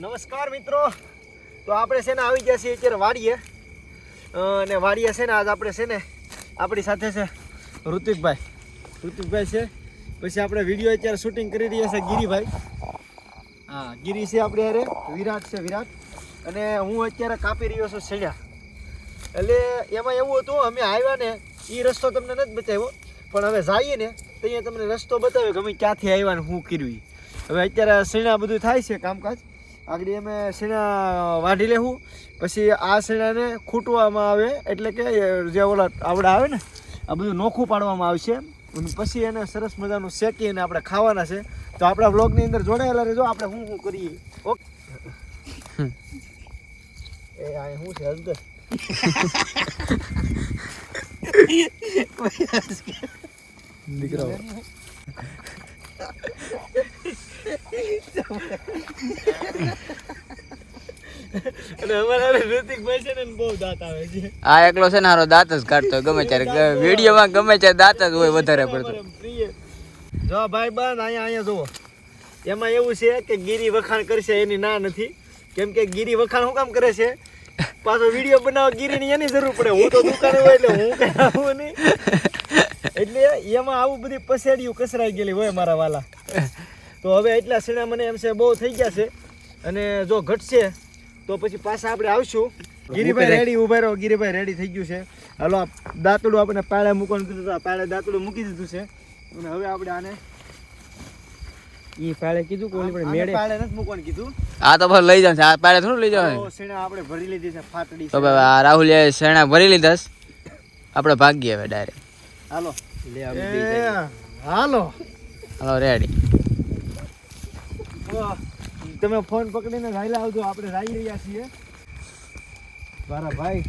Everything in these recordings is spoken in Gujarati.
નમસ્કાર મિત્રો. તો આપણે છે ને આવી ગયા છીએ અત્યારે વાડીએ. અને વાડીએ છે ને આજ આપણે છે ને આપણી સાથે છે ઋતિકભાઈ. ઋતિકભાઈ છે. પછી આપણે વીડિયો અત્યારે શૂટિંગ કરી રહ્યા છે ગિરીભાઈ. હા, ગિરી છે આપણે અરે વિરાટ છે, વિરાટ. અને હું અત્યારે કાપી રહ્યો છું સેડ્યા એટલે એમાં એવું હતું, અમે આવ્યા ને એ રસ્તો તમને નથી બતાવ્યો. પણ હવે જઈએ ને, તો અહીંયા તમને રસ્તો બતાવ્યો કે અમે ક્યાંથી આવ્યા ને શું કર્યું હવે અત્યારે શીણા બધું થાય છે કામકાજ. આગળ અમે શીણા વાઢી લેવું પછી આ શીણાને ખૂટવામાં આવે એટલે કે જે ઓલા આવડા આવે ને આ બધું નોખું પાડવામાં આવશે અને પછી એને સરસ મજાનું શેકીને આપણે ખાવાના છે. તો આપણા વ્લોગની અંદર જોડાયેલા રહેજો આપણે શું શું કરીએ? ઓકે. એ આ શું છે અંદર દીકરાઓ. આ એકલો છે ને હારો દાંત જ કાઢતો ગમે ત્યારે. વિડીયોમાં ગમે ત્યારે દાંત જ હોય વધારે પડતો. જો ભાઈ બંધ અહીંયા અહીંયા જુઓ. એમાં એવું છે કે ગીરી વખાણ કરશે એની ના નથી. કેમ કે ગીરી વખાણ શું કામ કરે છે? પાછો વીડિયો બનાવવા ગીરીની એની જરૂર પડે. હું તો દુકાને હોય એટલે હું કઈ આવું નહીં. એટલે એમાં આવું બધી પસેડિયું કસરાઈ ગયેલી હોય મારા વાલા. તો હવે એટલા સીણા મને એમ છે બહુ થઈ ગયા છે. અને જો ઘટશે તો પછી પાછા આપણે આવશું. ગીરીભાઈ રેડી ઊભા રહો ગીરીભાઈ રેડી થઈ ગયું છે. હાલો આ દાંતડું આપણે પાળે મૂકવાનું કીધું હતું, આ પાળે દાંતડું મૂકી દીધું છે. અને હવે આપણે આને ઈ પાળે કીધું આને પાળે નથી મૂકવાનું કીધું. આ તો બસ લઈ જશે આ પાળે થોડું લઈ તો જવાનું સીણા આપણે ભરી લીધી છે ફાટડી તો. ભાઈ આ રાહુલ શેણા ભરી લીધા છે. આપણે ભાગીએ હવે ડાયરેક્ટ હાલો. એ, હાલો. હાલો રેડી તમે ફોન પકડીને રાયલા આવજો આપણે રાઈ રહ્યા છીએ. મારા ભાઈ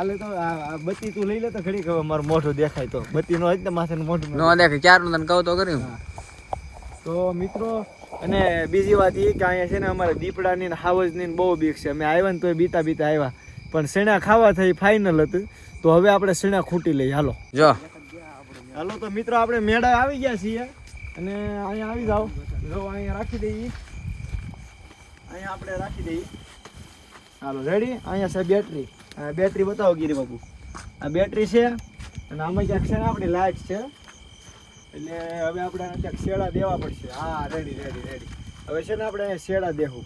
આલે તો બત્તી તું લઈ લે તો ઘડી ખબર મારું મોઢું દેખાય તો. બત્તી નો ને માથે મોઢું નો દેખે ક્યારનું તને કહું તો કર્યું તો મિત્રો અને બીજી વાત એ કે અહીંયા છે ને અમારે દીપડાની ને હાવજની ને બહુ બીક છે. અમે આવ્યા ને તોય બીતા બીતા આવ્યા. પણ શેણા ખાવા થઈ ફાઇનલ હતું. તો હવે આપણે શેણા ખૂટી લઈએ. હાલો. જો. હાલો તો મિત્રો આપણે મેળા આવી ગયા છીએ. અને અહીંયા આવી જાઓ. જો અહીંયા રાખી દઈએ. અહીંયા આપણે રાખી દઈએ. હાલો રેડી અહીંયા છે બેટરી બેટરી બતાવો ગીરી બાપુ. આ બેટરી છે અને આમાં ક્યાંક છે ને આપણી લાઇટ છે. એટલે હવે આપણે ક્યાંક શેડા દેવા પડશે. હા રેડી રેડી રેડી હવે છે ને આપણે અહીંયા શેડા દેવું.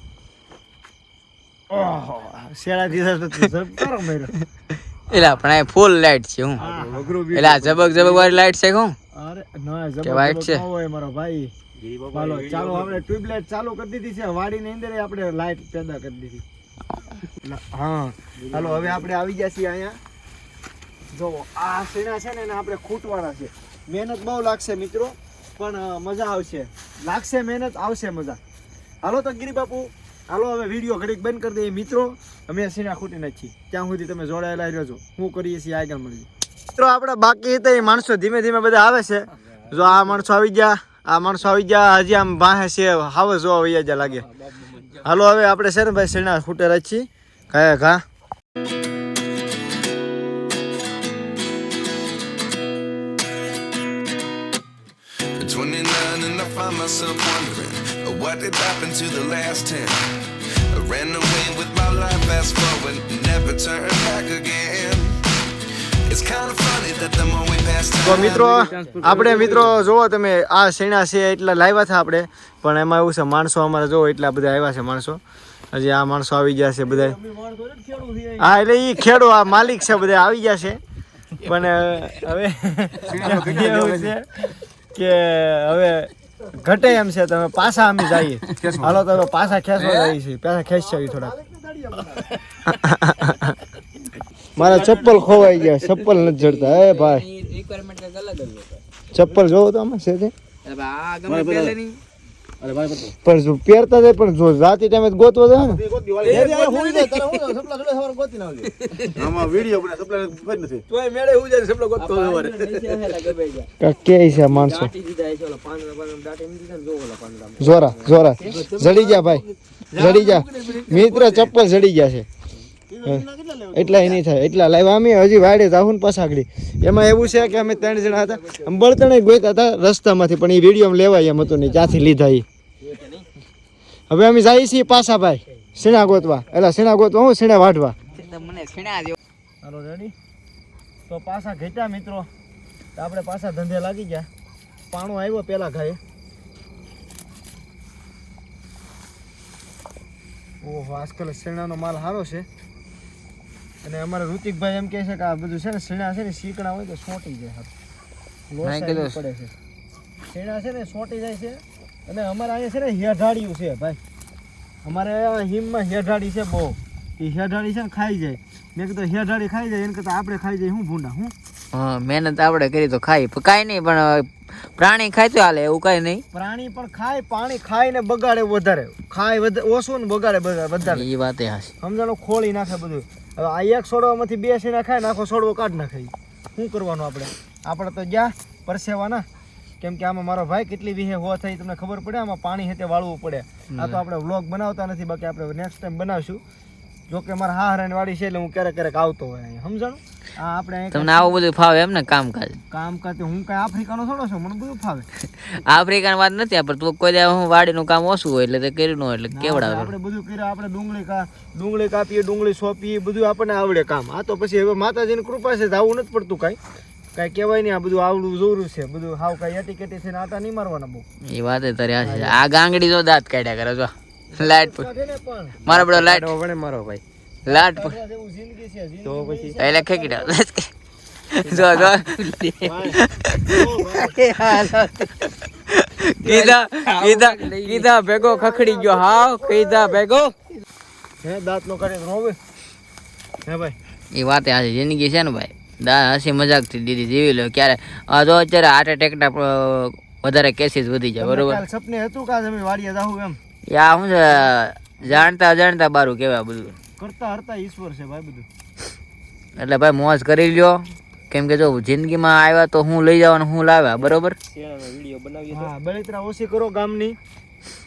ઓહો શેડા દીધા કરો મેરો એટલે આપણે ફૂલ લાઈટ છે હું. એટલે આ ઝબક ઝબક વાળી લાઈટ છે હું? અરે ના કે છે? હોય મારો ભાઈ. ચાલો ચાલો આપણે ટ્યુબલાઇટ ચાલુ કરી દીધી છે. વાડીની અંદર આપણે લાઈટ પેદા કરી દીધી. હા. હવે આપણે આવી ગયા છીએ અહીંયા. જો આ સીણા છે ને એને આપણે ખૂટવાના છે. મહેનત બહુ લાગશે મિત્રો. પણ મજા આવશે. લાગશે મહેનત આવશે મજા. હાલો તો ગિરી બાપુ હાલો હવે વીડિયો ઘડીક બંધ કરી દઈએ. મિત્રો અમે સીણા ખૂટી નાખી ત્યાં સુધી તમે જોડાયેલા રહેજો. હું કરીએ છીએ આગળ મળીએ. મિત્રો આપણા બાકી હતા એ માણસો ધીમે ધીમે બધા આવે છે જો આ માણસો આવી ગયા આ માણસો આવી ગયા હજી આમ બાહે છે હાવ જોવા વૈયા જ્યાં લાગે હાલો હવે આપણે છે ને ભાઈ શેણા ખૂટે રાખી કયા ઘા At 29 and I find myself wondering uh, what did happen to the last 10. I ran away with my life, fast forward, never turn back again. તો મિત્રો આપણે મિત્રો જોવો તમે આ શેણા છે એટલા લાવ્યા હતા આપણે. પણ એમાં એવું છે માણસો અમારે જોવો એટલા બધા આવ્યા છે માણસો. હજી આ માણસો આવી ગયા છે બધા હા એટલે એ ખેડૂ આ માલિક છે બધા આવી ગયા છે. પણ હવે એવું છે કે હવે ઘટે એમ છે તમે પાછા અમે જઈએ. હાલો તમે પાછા ખેંચવા જઈએ છીએ. પાછા ખેંચી થોડાક. મારા ચપ્પલ ખોવાઈ ગયા. ચપ્પલ નથી જડતા. એ ભાઈ. રિક્વાયરમેન્ટ કંઈક અલગ જ હોય ચપ્પલ જોવો તો આમાં છે તે એટલે ભાઈ આ ગમે પહેલે નહીં પણ જો પહેરતા જાય પણ જો રાતી ટાઈમે તો ગોતવો જાય ને. કાંઈક કે છે આ માણસો? જોરા જોરા. જડી જા ભાઈ. જડી જા મિત્ર ચપ્પલ જડી ગયા છે. એટલા નહીં થાય. એટલા લાવ્યા અમે હજી વાડે જાહું ને પછાગડી એમાં એવું છે કે અમે ત્રણ જણા હતા. બળતણે ગોતા હતા રસ્તામાંથી પણ એ વીડિયો લેવાય એમ હતું નહીં ક્યાંથી લીધા એ. હવે અમે જઈએ છીએ પાછા ભાઈ શેણા ગોતવા. એટલે શેણા ગોતવા હું શેણા વાઢવા. મને હાલો રેડી તો પાછા ઘેટ્યા મિત્રો. તો આપણે પાછા ધંધે લાગી ગયા. પાણો આવ્યો પેલા ઘાએ. ઓહો આજકાલ શેણાનો માલ સારો છે. અને અમારે ઋતિકભાઈ એમ કહે છે કે આ બધું છે ને શેણા છે ને શીકણા હોય તો સોટી જાય હારું. લોસા મેં કીધું. એવી પડે છે. શેણા છે ને સોટી જાય છે. અને અમારે અહીંયા છે ને હેઢાડિયું છે ભાઈ. અમારે હિમમાં હેઢાડી છે બહુ. એ હેઢાડી છે ને ખાઈ જાય. મેં કીધું હેઢાડી ખાઈ જાય એને કરતાં આપણે ખાઈ જાય. હું ભૂંડા હું? હા મહેનત આપણે કરી તો ખાઈ. કાંઈ નહીં પણ પ્રાણી ખાય તો હાલે એવું કાંઈ નહીં. પ્રાણી પણ ખાય પાણી ખાય ને બગાડે વધારે. ખાય ઓછું ને બગાડે વધારે. એ વાત સમજાણો? ખોળી નાખે બધું. હવે આ એક સોડવામાંથી બે સીણા ખાય ને આખો સોડવો કાઢ નાખાય. શું કરવાનું આપણે? આપણે તો જ્યાં પરસેવાના કેમ કે આમાં મારો ભાઈ કેટલી વિહે હોવા થઈ તમને ખબર પડે? આમાં પાણી હેતે વાળવું પડે. આ તો આપણે વ્લોગ બનાવતા નથી બાકી આપણે નેક્સ્ટ ટાઈમ બનાવશું. જો કે મારા હા હરણ વાડી છે એટલે હું ક્યારેક ક્યારેક આવતો હોય અહીંયા. સમજાણું? આ આપણે તમને આવું બધું ફાવે એમ ને કામકાજ? કામ કરતી હું કાંઈ આફ્રિકાનો થોડો છું મને બધું ફાવે. આફ્રિકાની વાત નથી પણ તું કોઈ દે હું વાડીનું કામ ઓછું હોય એટલે તે કર્યું હોય એટલે કેવડાવે? આપણે બધું કર્યું આપણે ડુંગળી કા ડુંગળી કાપીએ ડુંગળી સોંપીએ બધું આપણને આવડે કામ. આ તો પછી હવે માતાજીની કૃપા છે તો આવું નથી પડતું કાંઈ. કાંઈ કહેવાય નહીં આ બધું આવડું જોરું છે બધું હાવ કાંઈ એટી કેટી છે ને આટા નહીં મારવાના બહુ. એ વાત તારી. આ ગાંગડી જો દાંત કાઢ્યા કરે જો. લાઈટ મારો બડો લાઈટ વણે મારો ભાઈ. લાઈટ તો પછી એટલે ખેંચી દો જો જો. કીધા કીધા કીધા ભેગો ખખડી ગયો. હાવ કીધા ભેગો. હે દાંત નો કરે રોવે હે ભાઈ. એ વાત આજે જિંદગી છે ને ભાઈ. દા હસી મજાકથી દીધી જીવી લો. ક્યારે? આ જો અત્યારે હાર્ટ એટેકના વધારે કેસીસ વધી જાય બરોબર? કાલ સપને હતું કે આજે અમે વાડીએ જાવું એમ? યા શું છે જાણતા અજાણતા બારું કેવા બધું. કરતા હરતા ઈશ્વર છે ભાઈ બધું. એટલે ભાઈ મોજ કરી લ્યો. કેમ કે જો જિંદગીમાં આવ્યા તો હું લઈ જવાનું હું લાવ્યા બરોબર? હા બળતરા ઓછી કરો ગામની.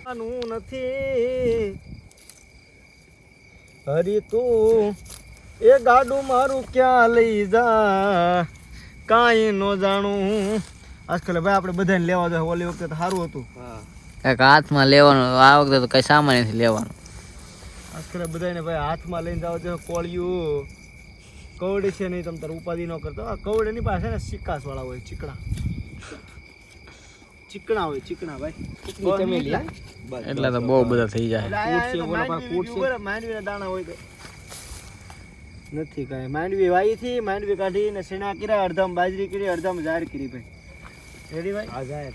આનું નથી. હરી તું એ ગાડું મારું ક્યાં લઈ જા? કાંઈ ન જાણું. આજકાલ ભાઈ આપણે બધાને લેવા જાય ઓલી વખતે સારું હતું. કાંઈક હાથમાં લેવાનું આ વખતે તો કઈ સામાન નથી લેવાનું. આજકાલ બધાને ભાઈ હાથમાં લઈને જાવ છો કોળિયું. કવડે છે નહીં તમે તાર ઉપાધિ ન કરતો. આ કવડે ની પાસે ને સિક્કાસ વાળા હોય ચીકણા. ચીકણા હોય ચીકણા ભાઈ. એટલે તો બહુ બધા થઈ જાય. માંડવીના દાણા હોય તો. નથી કાંઈ. માંડવી વાઈ થી માંડવી કાઢી ને શેણા કર્યા અડધામ બાજરી કરી અડધામ જાહેર કરી ભાઈ. રેડી ભાઈ? આ જાહેર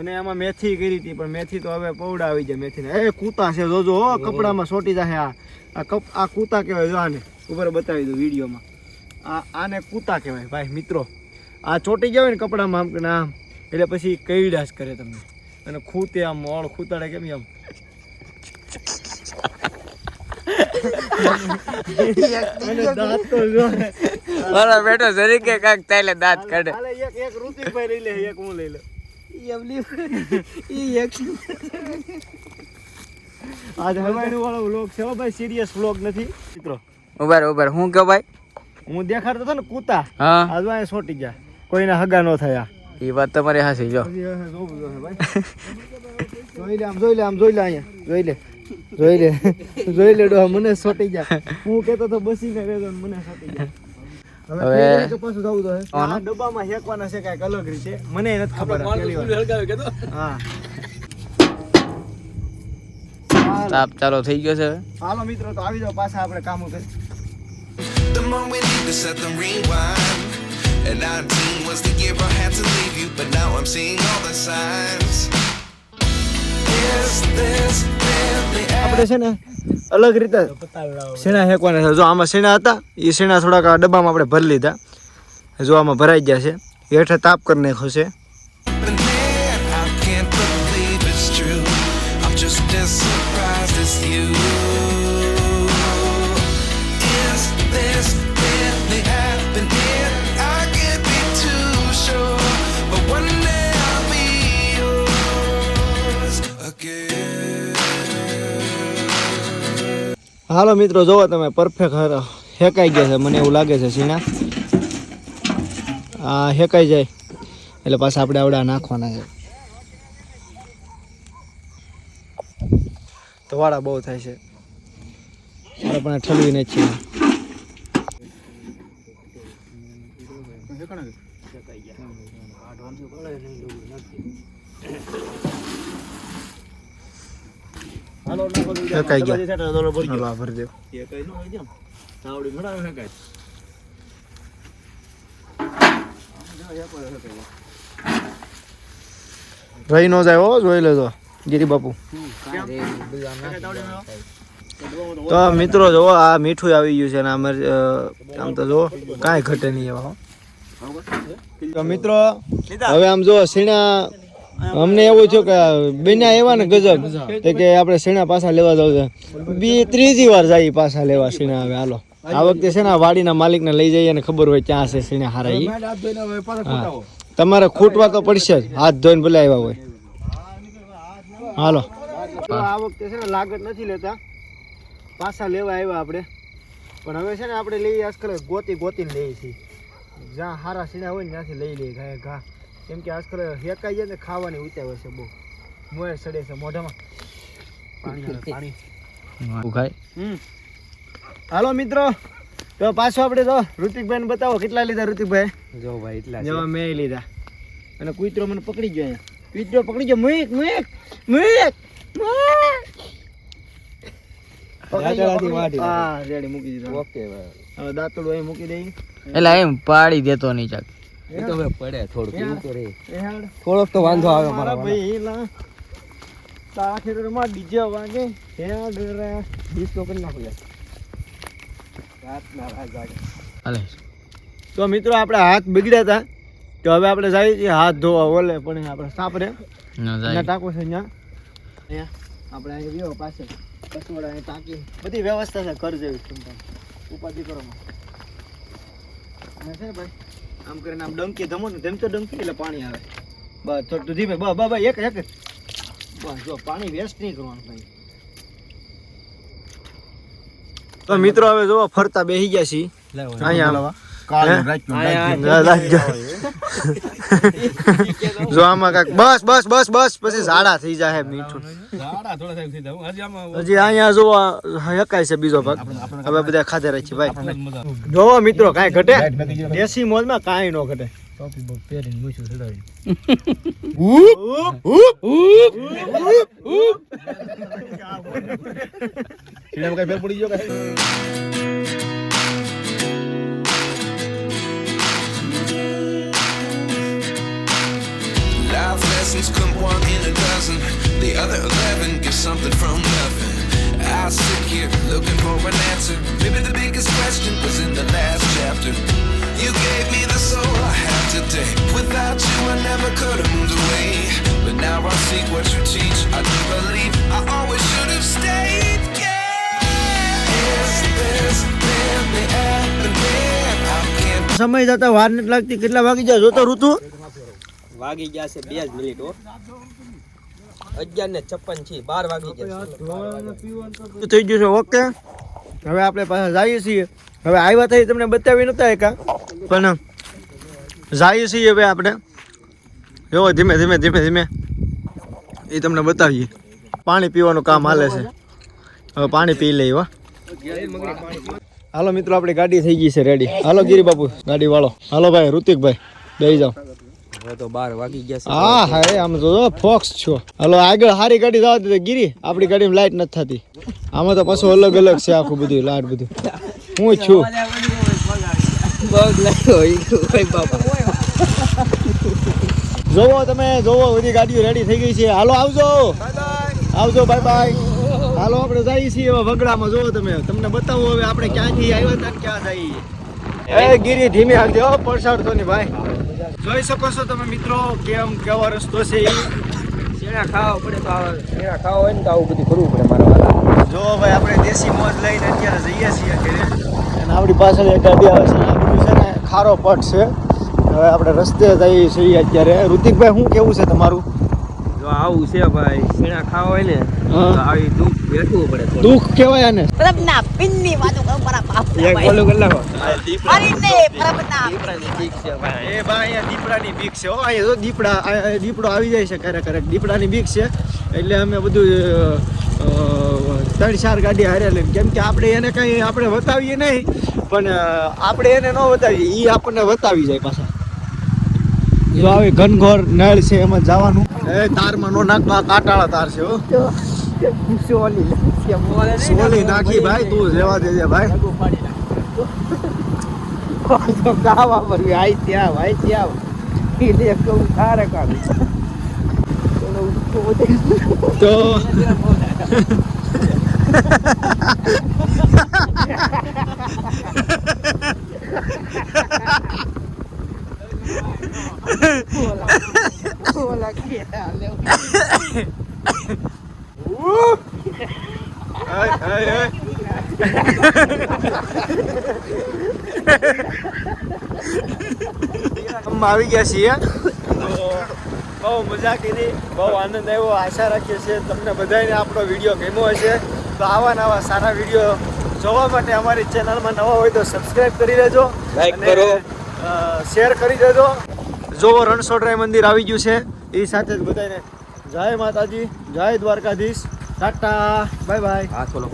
અને આમાં મેથી કરી હતી પણ મેથી તો હવે પૌડા આવી જાય મેથી એ કૂતા છે જોજો હો કપડામાં સોટી જાય આ. આ કપ આ કૂતા કહેવાય જો આને. ઉપર બતાવી દઉં વિડીયોમાં. આ આને કૂતા કહેવાય ભાઈ મિત્રો. આ ચોટી ગયા હોય ને કપડામાં આમ કે ના આમ. એટલે પછી કઈડાશ કરે તમને. અને ખૂતે આમ મોળ ખૂતાડે કેમ આમ. જો. બેટો જરી કે કાંઈક તાલે દાંત કાઢે. એક એક એક ભાઈ લઈ લે એક હું લઈ લે આજ હવાઈનું વાળો વ્લોગ છે હો ભાઈ સિરિયસ વ્લોગ નથી મિત્રો ઊભા રહો, હું કે ભાઈ? હું દેખાડતો હતો ને કૂતા હા. આજ વાંહે સોટી ગયા. કોઈના હગા ન થયા. એ વાત તમારી હાસી જો. જોઈ લે આમ જોઈ લે આમ જોઈ લે અહીંયા. જોઈ લે જોઈ લે. જોઈ લે ડોહા મને સોટી ગયા. હું કહેતો તો બસી ને રેજો મને સોટી ગયા. હવે ડબ્બામાં હેકવાના છે કાંઈક અલગ રીતે મને નથી ખબર. હા તાપ ચાલો થઈ ગયો છે હાલો મિત્રો તો આવી જાવ પાછા આપણે કામ કરી The moment we need to set the rewind. And 19 was the year I had to leave you, but now I'm seeing all the signs. Yes, આપણે છે ને અલગ રીતે શેણા હેકવાના છે. જો આમાં શેણા હતા, એ શેણા થોડાક ડબ્બામાં આપણે ભરી લીધા. જો આમાં ભરાઈ ગયા છે. હેઠે તાપ કરી નાખ્યો છે. હાલો મિત્રો જોવો તમે પરફેક્ટ હેકાઈ ગયા છે મને એવું લાગે છે સીના. આ હેકાઈ જાય એટલે પાછા આપણે આવડા નાખવાના છે. ધવાડા બહુ થાય છે. આપણે પણ ઠલવીને જ છીએ. શેકાઈ ગયા હાલો આ ભરી દો રહી નો જાય હો જોઈ લેજો. ગીરી બાપુ. તો મિત્રો જો આ મીઠું આવી ગયું છે અને અમારે આમ તો જો કાંઈ ઘટે નહીં એવા. તો મિત્રો હવે આમ જો સીણા અમને એવું થયું કે બેના એવા ને ગજબ કે આપણે શેણા પાછા લેવા જવું છે. બી ત્રીજી વાર જાય પાછા લેવા સીણા હવે હાલો. આ વખતે છે ને વાડીના માલિકને લઈ જઈએ અને ખબર હોય ક્યાં છે સીણા હારા. તમારે ખૂટવા તો પડશે જ. હાથ ધોઈને ભલે આવ્યા હોય. હાલો. આ વખતે છે ને લાગત નથી લેતા. પાછા લેવા આવ્યા આપણે. પણ હવે છે ને આપણે લઈએ આજકાલ ગોતી ગોતીને લઈએ છીએ. જ્યાં હારા સીણા હોય ને ત્યાંથી લઈ લઈએ. ઘા. કેમ કે આજકાલ હેકાઈ જાય ને ખાવાની ઉતાવળ છે બહુ. મોય સડે છે મોઢામાં. પાણી પાણી. ખાય હમ. હાલો મિત્રો તો પાછો આપણે તો ઋતિકભાઈ બતાવો કેટલા લીધા ઋતિકભાઈ? જો ભાઈ એટલા જો મેં લીધા. અને કૂતરો મને પકડી ગયો અહીંયા. કૂતરો પકડી ગયો. દાંતડાથી હા રેડી મૂકી દીધો. ઓકે હવે દાંતડું અહીં મૂકી દઈ એટલે એમ પાડી દેતો નહીં ચાક. એ તો હવે પડે થોડુંક એવું તો રે થોડોક તો વાંધો આવે મારા મારા ભાઈ લા તાખેરમાં ડીજે વાગે હેડ રે ડિસ્કો કરી નાખો યાર રાતના રાત હાલે. તો મિત્રો આપણે હાથ બગડ્યા હતા તો હવે આપણે જઈએ છીએ હાથ ધોવા ઓલે પણ આપણે સાપરે ન અહીંયા છે અહીંયા. આપણે પાસે અહીં ટાંકી. બધી વ્યવસ્થા છે ઘર જેવી. ચિંતા ઉપાધિ કરો. છે ભાઈ? આમ કરીને આમ ડંકી ધમો ને ધમતો ડંકી એટલે પાણી આવે. બસ થોડું ધીમે બસ બસ બસ એક એક. બસ જો પાણી વેસ્ટ નહીં કરવાનું ભાઈ. તો મિત્રો હવે જો ફરતા બેસી ગયા છીએ. અહીંયા. જો આમાં કાંઈક બસ બસ બસ બસ પછી ઝાડા થઈ જાય મીઠું. હજી અહીંયા જો હકાય છે બીજો ભાગ. હવે બધા ખાધે રહી ભાઈ. જોવો મિત્રો કાંઈ ઘટે? દેશી મોજમાં કાંઈ ન ઘટે. Life lessons come one in a dozen. The other eleven get something from nothing. I sit here looking for an answer. Maybe the biggest question was in the last chapter. You gave me the soul I have today. Without you, I never could have moved away. But now I see what you teach. I do believe I always should have stayed. Yeah. Is this really happening? I can't સમય જતા વાર નથી લાગતી કેટલા વાગી જાય જોતો ઋતુ વાગી ગયા છે બે જ મિનિટ હો. અગિયાર ને છપ્પન છે બાર વાગી ગયા થઈ ગયું છે ઓકે. હવે આપણે પાછા જઈએ છીએ. હવે આવ્યા થઈ તમને બતાવી નતા એકા પણ જઈએ છીએ હવે આપણે. જો ધીમે ધીમે ધીમે ધીમે. એ તમને બતાવીએ. પાણી પીવાનું કામ હાલે છે. હવે પાણી પી લઈએ હો. હાલો મિત્રો આપણી ગાડી થઈ ગઈ છે રેડી હાલો ગીરી બાપુ ગાડી વાળો. હાલો ભાઈ ઋતિકભાઈ બેસી જાઓ. હવે તો બાર વાગી ગયા છે. હા હા આમ તો જો ફોક્સ છો. હાલો આગળ સારી ગાડી જાવ તો ગીરી. આપણી ગાડીમાં લાઈટ નથી થતી. આમાં તો પાછું અલગ અલગ છે આખું બધું લાઈટ બધું. હું છું? જોવો તમે જોવો બધી ગાડીઓ રેડી થઈ ગઈ છે. હાલો આવજો. આવજો બાય બાય હાલો આપણે જઈએ છીએ હવે વગડામાં. જોવો તમે તમને બતાવો હવે આપણે ક્યાંથી આવ્યા હતા ક્યાં જઈએ. એ ગીરી ધીમે હાલજો હો, ની ભાઈ. જોઈ શકો છો તમે મિત્રો કેમ કેવો રસ્તો છે શેણા ખાવા પડે તો શેણા ખાવા હોય ને તો આવું બધું કરવું પડે મારા વાળા જો ભાઈ આપણે દેશી મોજ લઈને અત્યારે જઈએ છીએ ઘરે. અને આપણી પાછળ એક ગાડી આવે છે આપણું છે ને ખારો પટ છે. હવે આપણે રસ્તે જઈએ છીએ અત્યારે. ઋતિકભાઈ શું કેવું છે તમારું? જો આવું છે ભાઈ શેણા ખાવા હોય ને આવી દુઃખ પડે દુઃખ કહેવાય આને. પ્રભના પિનની વાતો કરો મારા બાપ એક બોલું કરી નાખો અરે ને પ્રભના ઠીક છે ભાઈ. એ ભાઈ અહીંયા દીપડાની બીક છે હો. અહીંયા જો દીપડા આ- આ દીપડો આવી જાય છે ક્યારેક ક્યારેક. દીપડાની બીક છે. એટલે અમે બધું ત્રણ ચાર ગાડી હારે લઈને. કેમ કે આપણે એને કંઈ આપણે બતાવીએ નહીં પણ આપણે એને ન બતાવીએ એ આપણને બતાવી જાય પાછા. જો આવી ઘનઘોર નળ છે એમાં જવાનું. એ તારમાં નો નાખવા કાટાળા કાંટાળા તાર છે હો. સોલી નાખી ભાઈ તું રેવા દેજે ભાઈ ગાવા પર આઈ ત્યાં ભાઈ ત્યાં એટલે કહું ખારે કાઢ તો Ơi, ơi, ơi. અમે આવી ગયા છીએ. બહુ મજા કરી બહુ આનંદ આવ્યો. આશા રાખીએ છીએ તમને બધાને આપણો વીડિયો ગમ્યો હશે. તો આવા નવા સારા વીડિયો જોવા માટે અમારી ચેનલમાં નવા હોય તો સબસ્ક્રાઇબ કરી દેજો લાઈક કરો. શેર કરી દેજો. જોવો રણછોડરાય મંદિર આવી ગયું છે. એ સાથે જ બધાને જય માતાજી જય દ્વારકાધીશ. Tata bye bye. હા ચલો.